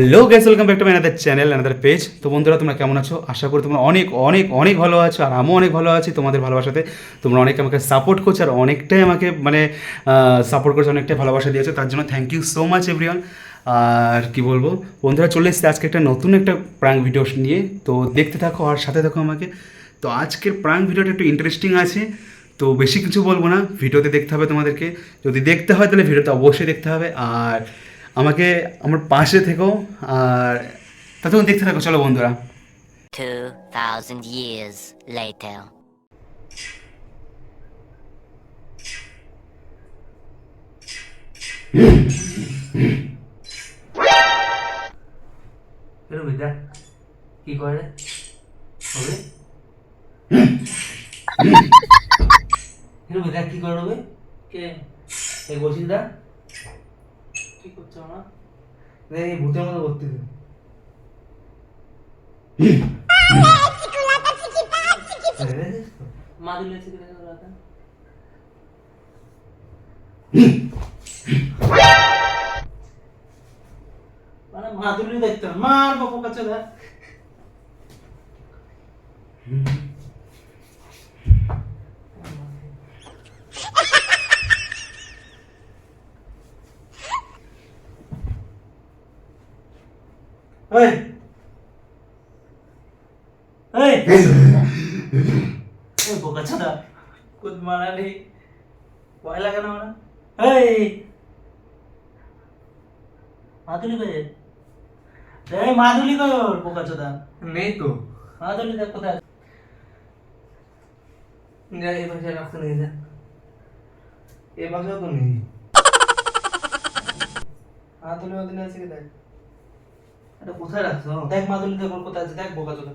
Hello guys welcome back to my another channel another page তো বন্ধুরা, তোমরা কেমন আছো? আশা করি তোমরা অনেক অনেক অনেক ভালো আছো আর আমিও অনেক ভালো আছি তোমাদের ভালোবাসাতে। তোমরা অনেক আমাকে সাপোর্ট করছ আর অনেকটাই আমাকে মানে সাপোর্ট করছ, অনেকটাই ভালোবাসা দিয়েছ। তার জন্য thank you so much everyone আর কি বলব? বন্ধুরা, চলে এসেছে আজকে একটা নতুন একটা প্রাঙ্ক ভিডিও নিয়ে। তো দেখতে থাকো আর সাথে থাকো আমাকে। তো আজকের প্রাঙ্ক ভিডিওটা একটু ইন্টারেস্টিং আছে। তো বেশি কিছু বলব না। ভিডিওতে দেখতে হবে তোমাদেরকে। যদি দেখতে হয় তাহলে ভিডিওতে অবশ্যই দেখতে হবে। আর আমাকে আমার পাশে থেকো আর ততক্ষণ দেখতে থাকো চলো বন্ধুরা। 2,000 years later. এরকম দেখ কি করে? হবে? এরকম দেখ কি করে হবে? কে? এই 수도 있겠잖아. 네, 못하는 것들. 예, 예. 네. 마들레스 그래서라다. 마나 마들레 됐다. 마르고 포카쳐다. 음. এই! এই! বোকা চোদা কুদ মারালি। ভয় লাগে না মারা এই! মাধুরী কই এই মাধুরী কই ওর বোকা চোদা নেই তো। দেখ কোথায় আছে? যা এই বাসায় রাখতে নেই যা। এই বাসাও তো নেই। আছে কি দেখ? এটা কোথায় রাখছো? দেখ মাধুরী দেখ কোথায় আছে দেখ বোকা চোদা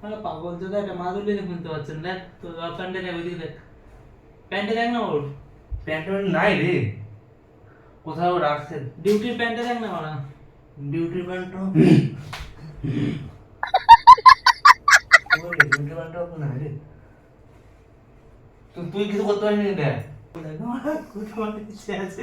পাগল চোদা এটা মাধুরী শুনতে পাচ্ছেন দেখ তো প্যান্টে দেখ ওইদিকে দেখ প্যান্টে দেখ না ওর প্যান্ট প্যান্ট নাই রে কোথাও রাখছে ডিউটির প্যান্টে দেখ না মারা ডিউটি প্যান্ট ডিউটি প্যান্ট নাই রে তুই তুই কিছু করতে পারিনি দেখ দেখ মারা কোথাও নিচে আছে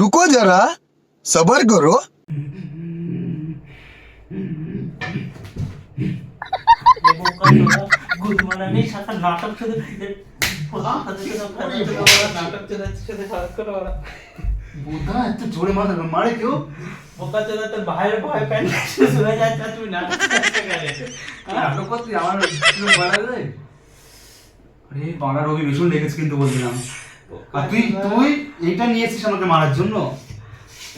रुको जरा सबर करो। আরে বাংলা রবি ভীষণ লেগেছে কিন্তু বলছিলাম। আর তুই তুই এইটা নিয়ে আমাকে মারার জন্য?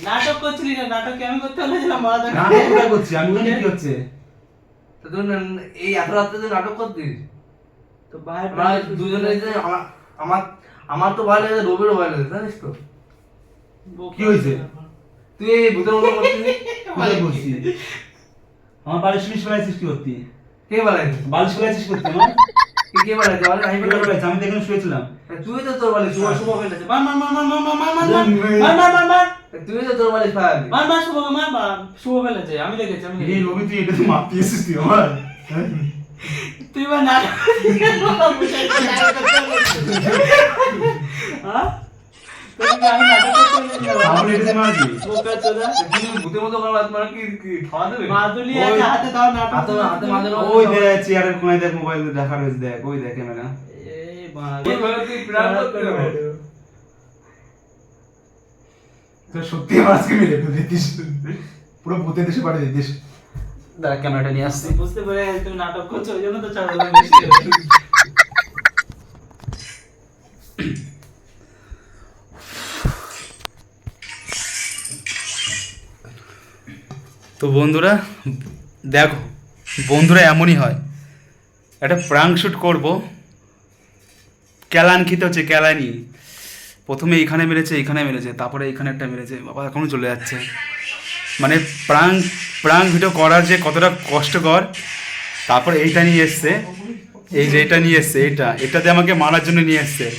নাটক করছিলি না? নাটক আমি করতে বলেছিলাম মারা না আমি কোথায় করছি আমি জানি কি হচ্ছে? তো তুই এই এত রাত্রে তুই নাটক করতিস? তো আমরা দুজনে যে আমার আমার তো ভয় লাগে রবিরও ভয় লাগে জানিস তো? কি হয়েছে? তুই এই ভূতের মতো করছিস? কোথায় আমার বালিশ ফিলিশ ফেলাইছিস কি করতি? কে বেলাইছিস বালিশ ফেলাইছিস করতি আমার তুই কে বলে আমি কি বেলাইছি ফেলাইছিস? আমি তো এখানে শুয়েছিলাম তুই তো তোর বালিশ শুভ শুভ ফেলেছে মার মার মার মার মার মার মার মার মার মার মার মার মার তুই তো তোর বালিশ ফায়াবি মার মার শুভ মার মার শুভ ফেলেছে আমি দেখেছি আমি এই রবি তুই এসেছিস তুই আমার তুই বা না হ্যাঁ মোবাইল সত্যি আজকে মেরে পুরো ভূতের দেশে পাঠিয়ে দিতিস দাঁড়া ক্যামেরাটা নিয়ে আসছি বুঝতে পেরে তুমি নাটক করছ, ওই জন্য তো চাঁদা তো বন্ধুরা, দেখো, বন্ধুরা এমনই হয়। একটা প্রাং শ্যুট করব। ক্যালান খেতে হচ্ছে ক্যালানি প্রথমে এইখানে মেরেছে এইখানে মেরেছে, তারপরে এইখানে একটা মেরেছে, বাবা, এখনও চলে যাচ্ছে। মানে প্রাং প্রাং ভিডিও করার যে কতটা কষ্টকর, তারপরে এইটা নিয়ে এসছে। এই যে এটা নিয়ে এসছে, এইটা এটাতে আমাকে মারার জন্য নিয়ে এসছে।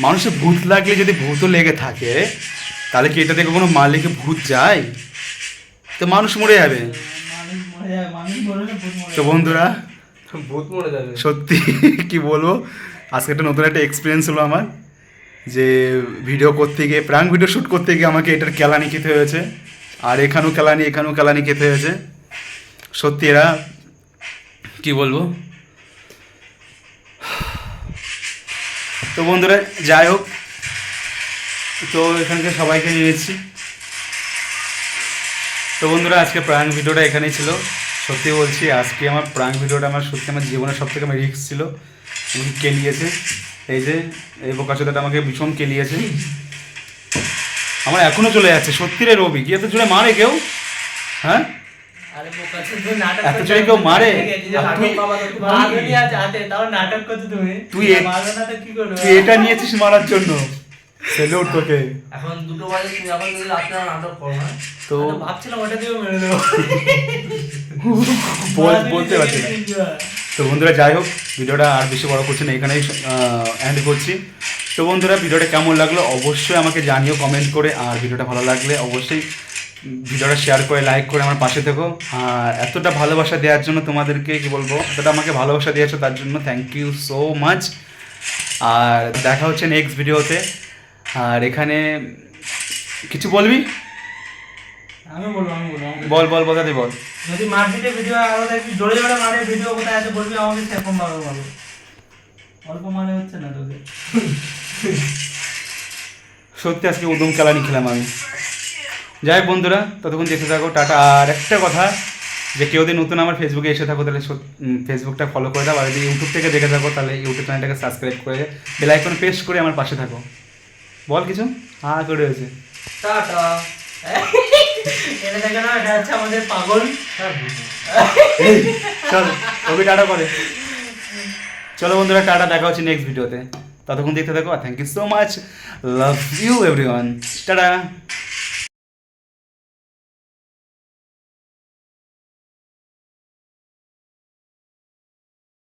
মানুষের ভূত লাগলে যদি ভূতও লেগে থাকে, তাহলে কি এটা থেকে কোনো মালিকে ভূত যায়? তো মানুষ মরে যাবে। তো বন্ধুরা ভূত মরে যাবে। সত্যি কি বলব? আজকে একটা নতুন একটা এক্সপিরিয়েন্স হলো আমার যে ভিডিও করতে গিয়ে প্রাং ভিডিও শ্যুট করতে গিয়ে আমাকে এটার কেলানি খেতে হয়েছে। আর এখানেও কেলানি এখানেও কেলানি খেতে হয়েছে। সত্যি এরা কি বলব? তো বন্ধুরা যাই হোক। তো এখানকে সবাইকে নিয়েছি তো বন্ধুরা আজকে প্রাং ভিডিওটা এখানেই ছিল। সত্যি বলছি আজকে আমার প্রাং ভিডিওটা আমার সত্যি আমার জীবনের সব থেকে আমার রিস্ক ছিল। আমাকে কেলিয়েছে এই যে এই বোকাচোদাটা আমাকে ভীষণ কেলিয়েছে আমার এখনও চলে যাচ্ছে সত্যি রে রবি কি এত জোরে মারে কেউ? হ্যাঁ? এত জোরে কেউ মারে? তো তুই এটা নিয়েছিস মারার জন্য। সেলুট তোকে এখন দুটো বাজে তুমি এখন যদি রাত্রে নাটক করো হ্যাঁ? তো তো ভাবছিলাম ওটা দিয়েও মেরে দেবো। বল- বলতে পারছি না। তো বন্ধুরা যাই হোক ভিডিওটা আর বেশি বড় করছি না এখানেই এন্ড করছি। তো বন্ধুরা ভিডিওটা কেমন লাগল? অবশ্যই আমাকে জানিও কমেন্ট করে। আর ভিডিওটা ভালো লাগলে অবশ্যই ভিডিওটা শেয়ার করে লাইক করে আমার পাশে থেকো। আর এতটা ভালোবাসা দেওয়ার জন্য তোমাদেরকে কি বলব এতটা আমাকে ভালোবাসা দিয়েছ তার জন্য থ্যাংক ইউ সো মাচ আর দেখা হচ্ছে নেক্সট ভিডিওতে আর এখানে কিছু বলবি? আমি বলব আমি বলব বল বল বলতে বল। যদি মারপিটে ভিডিও আরও দেখবি জোরে জোরে মারে ভিডিও কোথায় আছে বলবি? আমাকে সেরকম ভাবে বলো। অল্প মানে হচ্ছে না তোদের। সত্যি আজকে উদম কেলানি খেলাম আমি। যাই হোক বন্ধুরা ততক্ষণ দেখতে থাকো। টাটা। আর একটা কথা যে কেউ যদি নতুন আমার ফেসবুকে এসে থাকো তাহলে ফেসবুকটা ফলো করে দাও। আর যদি ইউটিউব থেকে দেখে থাকো তাহলে ইউটিউব চ্যানেলটাকে সাবস্ক্রাইব করে বেল আইকন পেস্ট করে আমার পাশে থাকো। বল কিছু? হ্যাঁ করে হয়েছে টাটা। এটা দেখে না এটা হচ্ছে আমাদের পাগল। চল ওকে টাটা করে চলো বন্ধুরা টাটা দেখা হচ্ছে নেক্সট ভিডিওতে ততক্ষণ দেখতে থাকো thank you so much love you everyone tata.